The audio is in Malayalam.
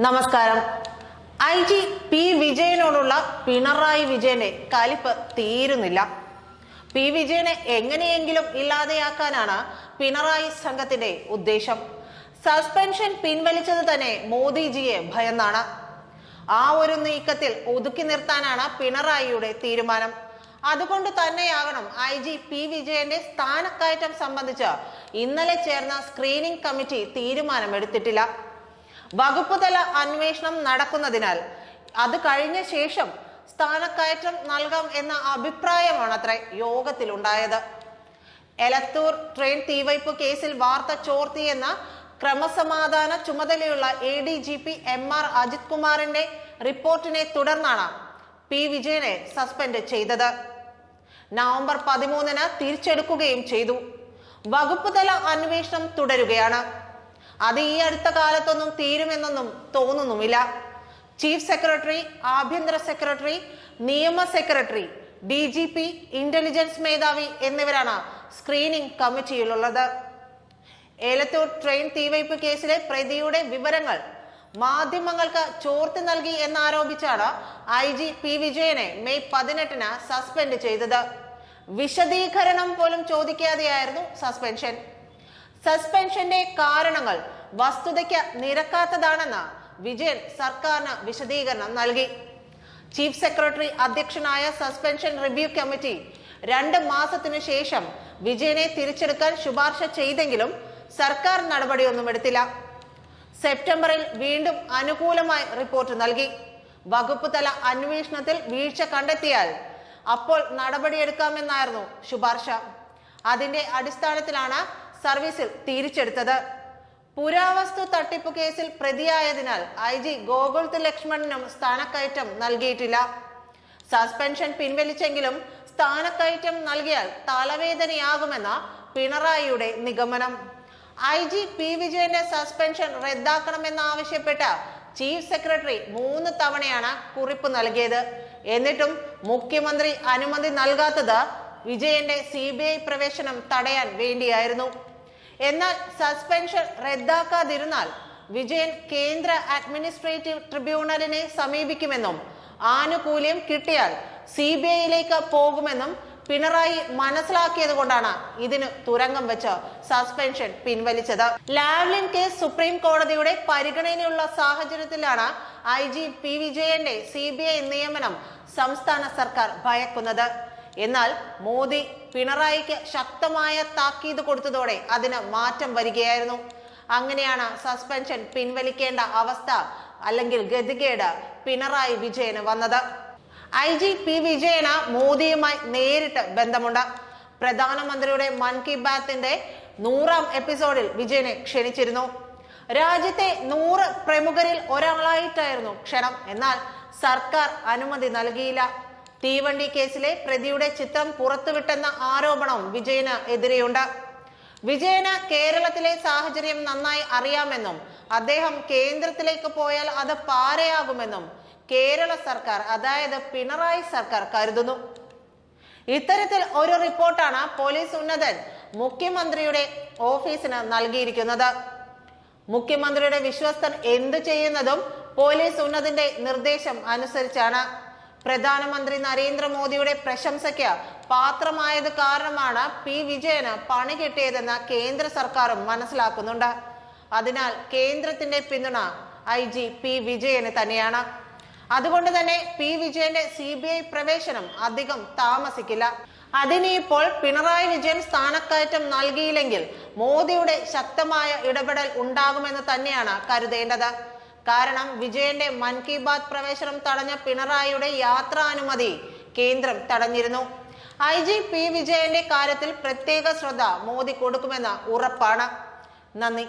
നമസ്കാരം. ഐ ജി പി വിജയനോടുള്ള പിണറായി വിജയന്റെ കലിപ്പ് തീരുന്നില്ല. പി വിജയനെ എങ്ങനെയെങ്കിലും ഇല്ലാതെയാക്കാനാണ് പിണറായി സംഘത്തിന്റെ ഉദ്ദേശം. സസ്പെൻഷൻ പിൻവലിച്ചത് തന്നെ മോദിജിയെ ഭയന്നാണ്. ആ ഒരു നീക്കത്തിൽ ഒതുക്കി നിർത്താനാണ് പിണറായിയുടെ തീരുമാനം. അതുകൊണ്ട് തന്നെയാകണം ഐ ജി പി വിജയന്റെ സ്ഥാനക്കയറ്റം സംബന്ധിച്ച് ഇന്നലെ ചേർന്ന സ്ക്രീനിംഗ് കമ്മിറ്റി തീരുമാനമെടുത്തിട്ടില്ല. വകുപ്പ് തല അന്വേഷണം നടക്കുന്നതിനാൽ അത് കഴിഞ്ഞ ശേഷം സ്ഥാനക്കയറ്റം നൽകാം എന്ന അഭിപ്രായമാണ് അത്ര യോഗത്തിലുണ്ടായത്. എലത്തൂർ ട്രെയിൻ തീവയ്പ് കേസിൽ വാർത്ത ചോർത്തിയെന്ന ക്രമസമാധാന ചുമതലയുള്ള A D G P M R Ajith കുമാറിന്റെ റിപ്പോർട്ടിനെ തുടർന്നാണ് പി വിജയനെ സസ്പെൻഡ് ചെയ്തത്. നവംബർ പതിമൂന്നിന് തിരിച്ചെടുക്കുകയും ചെയ്തു. വകുപ്പ് തല അന്വേഷണം തുടരുകയാണ്. അത് ഈ അടുത്ത കാലത്തൊന്നും തീരുമെന്നൊന്നും തോന്നുന്നുമില്ല ചീഫ് സെക്രട്ടറി ആഭ്യന്തര സെക്രട്ടറി നിയമ secretary D G P intelligence മേധാവി എന്നിവരാണ് സ്ക്രീനിംഗ് കമ്മിറ്റിയിലുള്ളത്. ഏലത്തൂർ ട്രെയിൻ തീവയ്പ് കേസിലെ പ്രതിയുടെ വിവരങ്ങൾ മാധ്യമങ്ങൾക്ക് ചോർത്തി നൽകി എന്നാരോപിച്ചാണ് ഐ ജി പി വിജയനെ മെയ് പതിനെട്ടിന് സസ്പെൻഡ് ചെയ്തത്. വിശദീകരണം പോലും ചോദിക്കാതെയായിരുന്നു സസ്പെൻഷൻ. സസ്പെൻഷന്റെ കാരണങ്ങൾ വസ്തുതയ്ക്ക് നിരക്കാത്തതാണെന്ന് വിജയൻ സർക്കാരിന് വിശദീകരണം നൽകി. ചീഫ് സെക്രട്ടറി അധ്യക്ഷനായ സസ്പെൻഷൻ റിവ്യൂ കമ്മിറ്റി രണ്ട് മാസത്തിനു ശേഷം വിജയനെ തിരിച്ചെടുക്കാൻ ശുപാർശ ചെയ്തെങ്കിലും സർക്കാർ നടപടിയൊന്നും എടുത്തില്ല. സെപ്റ്റംബറിൽ വീണ്ടും അനുകൂലമായി റിപ്പോർട്ട് നൽകി. വകുപ്പ് തല അന്വേഷണത്തിൽ വീഴ്ച കണ്ടെത്തിയാൽ അപ്പോൾ നടപടിയെടുക്കാമെന്നായിരുന്നു ശുപാർശ. അതിന്റെ അടിസ്ഥാനത്തിലാണ് സർവീസിൽ തിരിച്ചെടുത്തത്. പുരാവസ്തു തട്ടിപ്പ് കേസിൽ പ്രതിയായതിനാൽ ഐ ജി ഗോകുൽത്ത് ലക്ഷ്മണനും സ്ഥാനക്കയറ്റം നൽകിയിട്ടില്ല. സസ്പെൻഷൻ പിൻവലിച്ചെങ്കിലും സ്ഥാനക്കയറ്റം നൽകിയാൽ തലവേദനയാകുമെന്ന പിണറായിയുടെ നിഗമനം. ഐ ജി പി വിജയന്റെ സസ്പെൻഷൻ റദ്ദാക്കണമെന്നാവശ്യപ്പെട്ട ചീഫ് സെക്രട്ടറി മൂന്ന് തവണയാണ് കുറിപ്പ് നൽകിയത്. എന്നിട്ടും മുഖ്യമന്ത്രി അനുമതി നൽകാത്തത് വിജയന്റെ സി പ്രവേശനം തടയാൻ വേണ്ടിയായിരുന്നു. എന്നാൽ സസ്പെൻഷൻ റദ്ദാക്കാതിരുന്നാൽ വിജയൻ കേന്ദ്ര അഡ്മിനിസ്ട്രേറ്റീവ് ട്രിബ്യൂണലിനെ സമീപിക്കുമെന്നും ആനുകൂല്യം കിട്ടിയാൽ സി ബി ഐയിലേക്ക് പോകുമെന്നും പിണറായി മനസ്സിലാക്കിയത് കൊണ്ടാണ് ഇതിന് തുരങ്കം വെച്ച് സസ്പെൻഷൻ പിൻവലിച്ചത്. ലാവ്ലിൻ കേസ് സുപ്രീം കോടതിയുടെ പരിഗണനയുള്ള സാഹചര്യത്തിലാണ് ഐ ജി പി വിജയന്റെ സി ബി ഐ നിയമനം സംസ്ഥാന സർക്കാർ ഭയക്കുന്നത്. എന്നാൽ മോദി പിണറായിക്ക് ശക്തമായ താക്കീത് കൊടുത്തതോടെ അതിന് മാറ്റം വരികയായിരുന്നു. അങ്ങനെയാണ് സസ്പെൻഷൻ പിൻവലിക്കേണ്ട അവസ്ഥ അല്ലെങ്കിൽ ഗതികേട് പിണറായി വിജയന് വന്നത്. ഐ ജി പി വിജയന് മോദിയുമായി നേരിട്ട് ബന്ധമുണ്ട്. പ്രധാനമന്ത്രിയുടെ മൻ കി ബാത്തിന്റെ നൂറാം എപ്പിസോഡിൽ വിജയനെ ക്ഷണിച്ചിരുന്നു. രാജ്യത്തെ നൂറ് പ്രമുഖരിൽ ഒരാളായിട്ടായിരുന്നു ക്ഷണം. എന്നാൽ സർക്കാർ അനുമതി നൽകിയില്ല. തീവണ്ടി കേസിലെ പ്രതിയുടെ ചിത്രം പുറത്തുവിട്ടെന്ന ആരോപണവും വിജയന് എതിരെയുണ്ട്. വിജയന് കേരളത്തിലെ സാഹചര്യം നന്നായി അറിയാമെന്നും അദ്ദേഹം കേന്ദ്രത്തിലേക്ക് പോയാൽ അത് പാരയാകുമെന്നും കേരള സർക്കാർ അതായത് പിണറായി സർക്കാർ കരുതുന്നു. ഇത്തരത്തിൽ ഒരു റിപ്പോർട്ടാണ് പോലീസ് ഉന്നതൻ മുഖ്യമന്ത്രിയുടെ ഓഫീസിന് നൽകിയിരിക്കുന്നത്. മുഖ്യമന്ത്രിയുടെ വിശ്വസ്തൻ എന്തു ചെയ്യുന്നതും പോലീസ് ഉന്നതിന്റെ നിർദ്ദേശം അനുസരിച്ചാണ്. പ്രധാനമന്ത്രി നരേന്ദ്രമോദിയുടെ പ്രശംസയ്ക്ക് പാത്രമായത് കാരണമാണ് പി വിജയന് പണി കിട്ടിയതെന്ന് കേന്ദ്ര സർക്കാരും മനസ്സിലാക്കുന്നുണ്ട്. അതിനാൽ കേന്ദ്രത്തിന്റെ പിന്തുണ ഐ ജി പി വിജയന് തന്നെയാണ്. അതുകൊണ്ട് തന്നെ പി വിജയന്റെ സി ബി ഐ പ്രവേശനം അധികം താമസിക്കില്ല. അതിനിപ്പോൾ പിണറായി വിജയൻ സ്ഥാനക്കയറ്റം നൽകിയില്ലെങ്കിൽ മോദിയുടെ ശക്തമായ ഇടപെടൽ ഉണ്ടാകുമെന്ന് തന്നെയാണ് കരുതേണ്ടത്. കാരണം വിജയന്റെ മൻ കി ബാത് പ്രവേശനം തടഞ്ഞ പിണറായിയുടെ യാത്രാനുമതി കേന്ദ്രം തടഞ്ഞിരുന്നു. ഐ ജി പി വിജയന്റെ കാര്യത്തിൽ പ്രത്യേക ശ്രദ്ധ മോദി കൊടുക്കുമെന്ന് ഉറപ്പാണ്. നന്ദി.